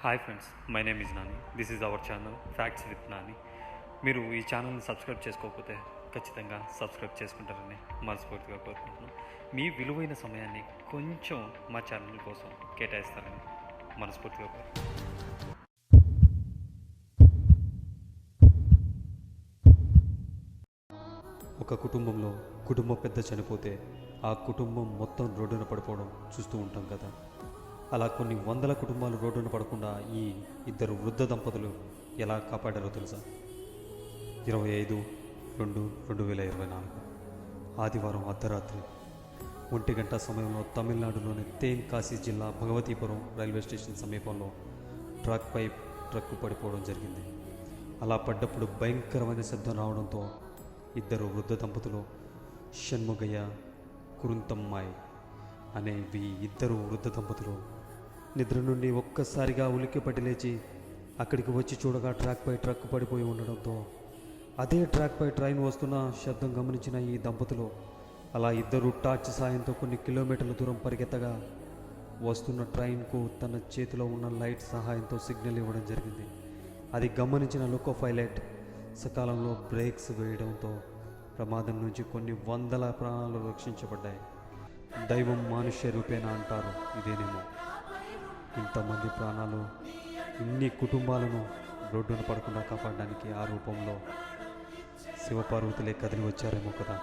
Hi friends my name is Nani this is our channel facts with Nani మీరు ఈ ఛానల్ని subscribe చేసుకోకపోతే ఖచ్చితంగా సబ్స్క్రైబ్ చేసుకుంటారని మనస్ఫూర్తిగా కోరుకుంటున్నాను. మీ విలువైన సమయాన్ని కొంచెం మా ఛానల్ కోసం కేటాయిస్తారని మనస్ఫూర్తిగా కోరుకుంటున్నాను. ఒక కుటుంబంలో కుటుంబ పెద్ద చనిపోతే ఆ కుటుంబం మొత్తం రోడ్డున పడిపోవడం చూస్తూ ఉంటాం కదా. అలా కొన్ని వందల కుటుంబాలు రోడ్డున పడకుండా ఈ ఇద్దరు వృద్ధ దంపతులు ఎలా కాపాడారో తెలుసా? ఇరవై ఐదు రెండు రెండు వేల ఇరవై నాలుగు. ఆదివారం అర్ధరాత్రి. ఒంటి గంట సమయంలో తమిళనాడులోని తేన్ కాశీ జిల్లా భగవతీపురం రైల్వే స్టేషన్ సమీపంలో ట్రక్పై ట్రక్కు పడిపోవడం జరిగింది. అలా పడ్డప్పుడు భయంకరమైన శబ్దం రావడంతో ఇద్దరు వృద్ధ దంపతులు షణ్ముగయ్య కురుంతమ్మాయి అనేవి ఇద్దరు వృద్ధ దంపతులు నిద్ర నుండి ఒక్కసారిగా ఉలిక్కిపట్టి లేచి అక్కడికి వచ్చి చూడగా ట్రాక్పై ట్రక్ పడిపోయి ఉండడంతో అదే ట్రాక్పై ట్రైన్ వస్తున్న శబ్దం గమనించిన ఈ దంపతులు అలా ఇద్దరు టార్చ్ సాయంతో కొన్ని కిలోమీటర్ల దూరం పరిగెత్తగా వస్తున్న ట్రైన్కు తన చేతిలో ఉన్న లైట్ సహాయంతో సిగ్నల్ ఇవ్వడం జరిగింది. అది గమనించిన లోకో పైలట్ సకాలంలో బ్రేక్స్ వేయడంతో ప్రమాదం నుంచి కొన్ని వందల ప్రాణాలు రక్షించబడ్డాయి. దైవం మానుష్య రూపేణ అంటారు? ఇదేనేమో. ఇంతమంది ప్రాణాలు ఇన్ని కుటుంబాలను రోడ్డున పడకుండా కాపాడడానికి ఆ రూపంలో శివపార్వతులే కదిలి వచ్చారేమో కదా.